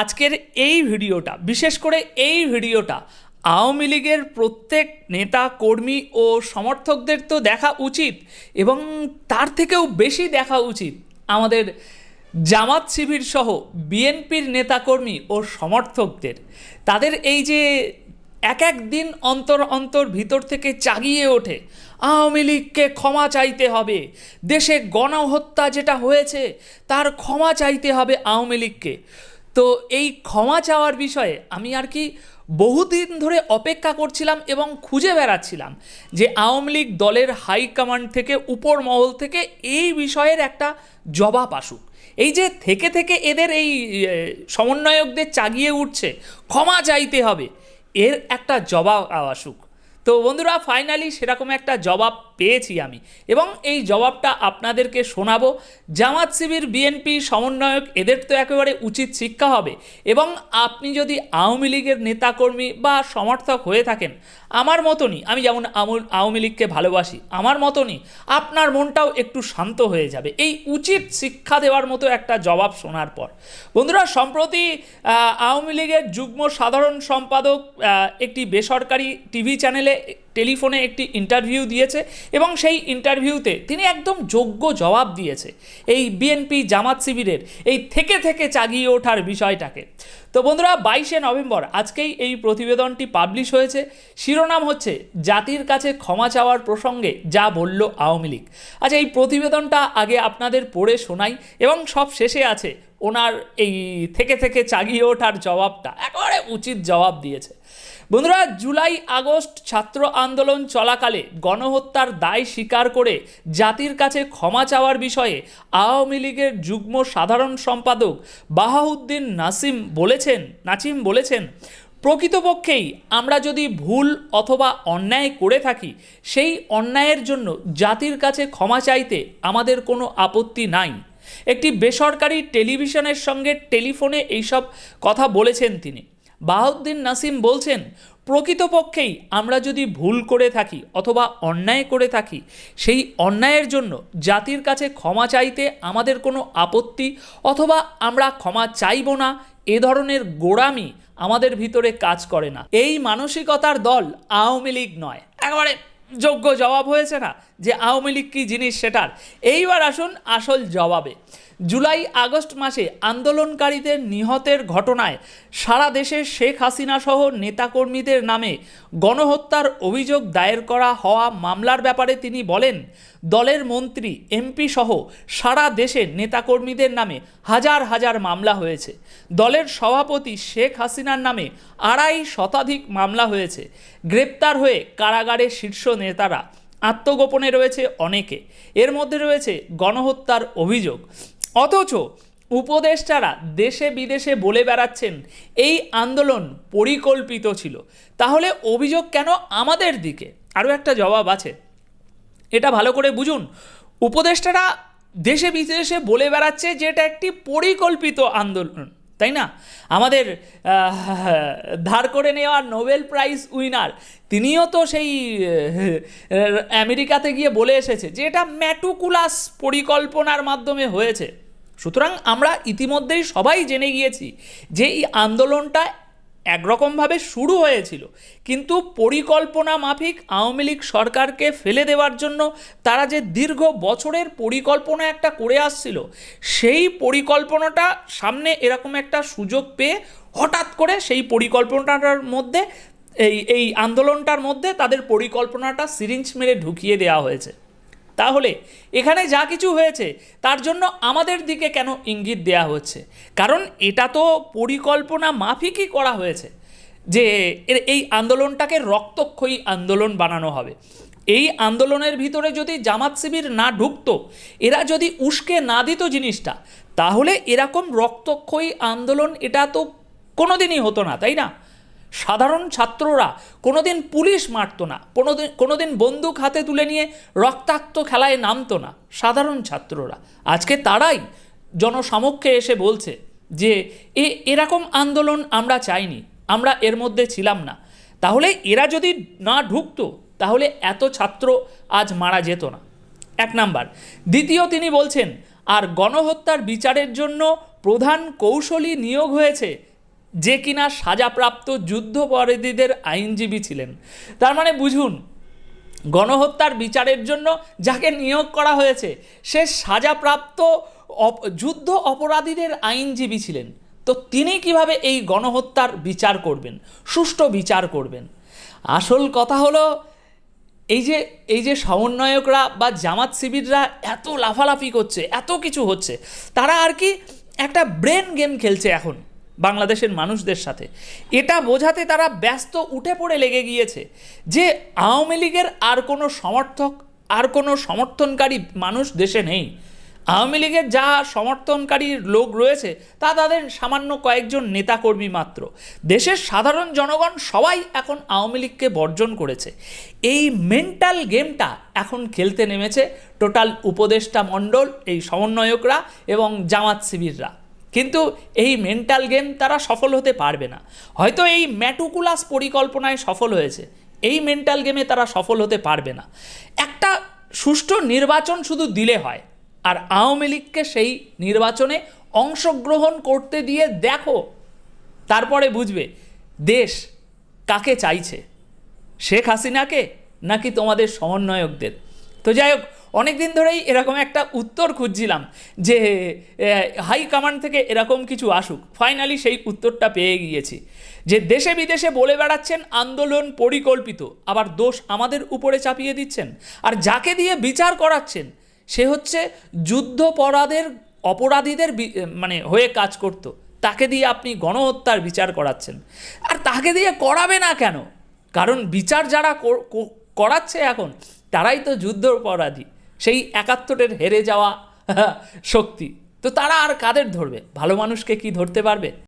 আজকের এই ভিডিওটা, বিশেষ করে এই ভিডিওটা, আওয়ামী লীগের প্রত্যেক নেতা, কর্মী ও সমর্থকদের তো দেখা উচিত এবং তার থেকেও বেশি দেখা উচিত আমাদের জামাত শিবির সহ বিএনপির নেতাকর্মী ও সমর্থকদের। তাদের এই যে এক এক দিন অন্তর অন্তর ভিতর থেকে চাগিয়ে ওঠে, আওয়ামী লীগকে ক্ষমা চাইতে হবে দেশে গণহত্যা যেটা হয়েছে তার ক্ষমা চাইতে হবে আওয়ামী লীগকে। তো এই ক্ষমা চাওয়ার বিষয়ে আমি আর কি বহুদিন ধরে অপেক্ষা করছিলাম এবং খুঁজে বেড়াচ্ছিলাম যে আওয়ামী লীগ দলের হাইকমান্ড থেকে উপর মহল থেকে এই বিষয়ের একটা জবাব আসুক। এই যে থেকে থেকে এদের এই সমন্বয়কদের চাগিয়ে উঠছে, ক্ষমা চাইতে হবে, এর একটা জবাব আসুক। তো বন্ধুরা ফাইনালি সেরকম একটা জবাব পেয়েছি আমি। এবং এই জবাবটা আপনাদেরকে শোনাবো। জামাত শিবির বিএনপি সমন্বয়ক, এদের তো একেবারে উচিত শিক্ষা হবে। এবং আপনি যদি আওয়ামী লীগের নেতাকর্মী বা সমর্থক হয়ে থাকেন, আমার মতনই, আমি যেমন আওয়ামী লীগকে ভালোবাসি, আমার মতনই আপনার মনটাও একটু শান্ত হয়ে যাবে। এই উচিত শিক্ষা দেওয়ার মতো একটা জবাব শোনার পর। বন্ধুরা, সম্প্রতি আওয়ামী লীগের যুগ্ম সাধারণ সম্পাদক একটি বেসরকারি টিভি চ্যানেলে টেলিফোনে একটি ইন্টারভিউ দিয়েছে এবং সেই ইন্টারভিউতে তিনি একদম যোগ্য জবাব দিয়েছে। এই বিএনপি জামাত শিবিরের এই থেকে থেকে চাগিয়ে ওঠার বিষয়টাকে। তো বন্ধুরা, বাইশে নভেম্বর আজকেই এই প্রতিবেদনটি পাবলিশ হয়েছে। শিরোনাম হচ্ছে, জাতির কাছে ক্ষমা চাওয়ার প্রসঙ্গে যা বলল আওয়ামী লীগ। আচ্ছা এই প্রতিবেদনটা আগে আপনাদের পড়ে শোনাই এবং সব শেষে আছে ওনার এই থেকে থেকে চাগিয়ে ওঠার জবাবটা। একেবারে উচিত জবাব দিয়েছে। বন্ধুরা, জুলাই, আগস্ট ছাত্র আন্দোলন চলাকালে গণহত্যার দায় স্বীকার করে জাতির কাছে ক্ষমা চাওয়ার বিষয়ে আওয়ামী লীগের যুগ্ম সাধারণ সম্পাদক বাহাউদ্দিন নাসিম বলেছেন নাসিম বলেছেন, প্রকৃতপক্ষেই আমরা যদি ভুল অথবা অন্যায় করে থাকি, সেই অন্যায়ের জন্য জাতির কাছে ক্ষমা চাইতে আমাদের কোনো আপত্তি নাই। একটি বেসরকারি টেলিভিশনের সঙ্গে টেলিফোনে এইসব কথা বলেছেন তিনি। বাহাউদ্দিন নাসিম বলছেন, প্রকৃতপক্ষেই আমরা যদি ভুল করে থাকি অথবা অন্যায় করে থাকি, সেই অন্যায়ের জন্য জাতির কাছে ক্ষমা চাইতে আমাদের কোনো আপত্তি অথবা আমরা ক্ষমা চাইব না, এ ধরনের গোড়ামি আমাদের ভিতরে কাজ করে না। এই মানসিকতার দল আওয়ামী লীগ নয়। একেবারে যোগ্য জবাব হয়েছে না যে আওয়ামী লীগ কী জিনিস সেটার। এইবার আসুন আসল জবাবে। জুলাই আগস্ট মাসে আন্দোলনকারীদের নিহতের ঘটনায় সারা দেশে শেখ হাসিনা সহ নেতাকর্মীদের নামে গণহত্যার অভিযোগ দায়ের করা হওয়া মামলার ব্যাপারে তিনি বলেন, দলের মন্ত্রী, এমপি সহ সারা দেশে নেতাকর্মীদের নামে হাজার হাজার মামলা হয়েছে। দলের সভাপতি শেখ হাসিনার নামে আড়াই শতাধিক মামলা হয়েছে। গ্রেপ্তার হয়ে কারাগারে শীর্ষ নেতারা আত্মগোপনে রয়েছে অনেকে। এর মধ্যে রয়েছে গণহত্যার অভিযোগ। অথচ উপদেষ্টারা দেশে বিদেশে বলে বেড়াচ্ছেন, এই আন্দোলন পরিকল্পিত ছিল। তাহলে অভিযোগ কেন আমাদের দিকে? আরও একটা জবাব আছে। এটা ভালো করে বুঝুন। উপদেষ্টারা দেশে বিদেশে বলে বেড়াচ্ছে যে এটা একটি পরিকল্পিত আন্দোলন, তাই না? আমাদের ধার করে নেওয়া নোবেল প্রাইজ উইনার, তিনিও তো সেই আমেরিকাতে গিয়ে বলে এসেছে যে এটা ম্যাটুকুলাস পরিকল্পনার মাধ্যমে হয়েছে। সুতরাং আমরা ইতিমধ্যেই সবাই জেনে গিয়েছি যে এই আন্দোলনটা একরকমভাবে শুরু হয়েছিল। কিন্তু পরিকল্পনা মাফিক আওয়ামী লীগ সরকারকে ফেলে দেওয়ার জন্য তারা যে দীর্ঘ বছরের পরিকল্পনা একটা করে আসছিল, সেই পরিকল্পনাটা সামনে এরকম একটা সুযোগ পেয়ে হঠাৎ করে সেই পরিকল্পনাটার মধ্যে, এই এই আন্দোলনটার মধ্যে তাদের পরিকল্পনাটা সিরিঞ্জ মেরে ঢুকিয়ে দেওয়া হয়েছে। তাহলে এখানে যা কিছু হয়েছে, তার জন্য আমাদের দিকে কেন ইঙ্গিত দেয়া হচ্ছে? কারণ এটা তো পরিকল্পনা মাফিকই করা হয়েছে যে এর এই আন্দোলনটাকে রক্তক্ষয়ী আন্দোলন বানানো হবে। এই আন্দোলনের ভিতরে যদি জামাত শিবির না ঢুকতো, এরা যদি উস্কে না দিত জিনিসটা, তাহলে এরকম রক্তক্ষয়ী আন্দোলন এটা তো কোনোদিনই হতো না, তাই না? সাধারণ ছাত্ররা কোনোদিন পুলিশ মারতো না, কোনোদিন কোনোদিন বন্দুক হাতে তুলে নিয়ে রক্তাক্ত খেলায় নামতো না সাধারণ ছাত্ররা। আজকে তারাই জনসমক্ষে এসে বলছে যে, এ, এরকম আন্দোলন আমরা চাইনি, আমরা এর মধ্যে ছিলাম না। তাহলে এরা যদি না ঢুকতো, তাহলে এত ছাত্র আজ মারা যেত না। এক নাম্বার। দ্বিতীয় তিনি বলছেন, আর গণহত্যার বিচারের জন্য প্রধান কৌশলী নিয়োগ হয়েছে যে কিনা সাজাপ্রাপ্ত যুদ্ধপরাধীদের আইনজীবী ছিলেন। তার মানে বুঝুন, গণহত্যার বিচারের জন্য যাকে নিয়োগ করা হয়েছে, সে সাজাপ্রাপ্ত যুদ্ধ অপরাধীদের আইনজীবী ছিলেন। তো তিনি কীভাবে এই গণহত্যার বিচার করবেন, সুষ্ঠু বিচার করবেন? আসল কথা হলো, এই যে এই যে সমন্বয়করা বা জামাত শিবিররা এত লাফালাফি করছে, এত কিছু হচ্ছে, তারা আর কি একটা ব্রেন গেম খেলছে এখন। বাংলাদেশের মানুষদের সাথে। এটা বোঝাতে তারা ব্যস্ত উঠে পড়ে লেগে গিয়েছে যে আওয়ামী লীগের আর কোনো সমর্থক, আর কোনো সমর্থনকারী মানুষ দেশে নেই। আওয়ামী লীগের যা সমর্থনকারী লোক রয়েছে, তা তাদের সামান্য কয়েকজন নেতাকর্মী মাত্র। দেশের সাধারণ জনগণ সবাই এখন আওয়ামী লীগকে বর্জন করেছে। এই মেন্টাল গেমটা এখন খেলতে নেমেছে টোটাল উপদেষ্টা মণ্ডল, এই সমন্বয়করা এবং জামাত শিবিররা। কিন্তু এই মেন্টাল গেম তারা সফল হতে পারবে না। হয়তো এই ম্যাটুকুলাস পরিকল্পনায় সফল হয়েছে। এই মেন্টাল গেমে তারা সফল হতে পারবে না। একটা সুষ্ঠু নির্বাচন শুধু দিলে হয়। আর আওয়ামী লীগকে সেই নির্বাচনে অংশগ্রহণ করতে দিয়ে দেখো, তারপরে বুঝবে দেশ কাকে চাইছে। শেখ হাসিনাকে নাকি তোমাদের সমন্বয়কদের? তো যাই হোক অনেক দিন ধরেই এরকম একটা উত্তর খুঁজছিলাম যে হাই কমান্ড থেকে এরকম কিছু আসুক। ফাইনালি সেই উত্তরটা পেয়ে গিয়েছি। যে দেশে বিদেশে বলে বেড়াচ্ছেন আন্দোলন পরিকল্পিত, আবার দোষ আমাদের উপরে চাপিয়ে দিচ্ছেন। আর যাকে দিয়ে বিচার করাচ্ছেন, সে হচ্ছে যুদ্ধপরাধের অপরাধীদের মানে হয়ে কাজ করত। তাকে দিয়ে আপনি গণহত্যার বিচার করাচ্ছেন। আর তাকে দিয়ে করাবে না কেন? কারণ বিচার যারা করাচ্ছে এখন, তারাই তো যুদ্ধ অপরাধী সেই একাত্তরের হেরে যাওয়া শক্তি। তো তারা আর কাদের ধরবে? ভালো মানুষকে কি ধরতে পারবে?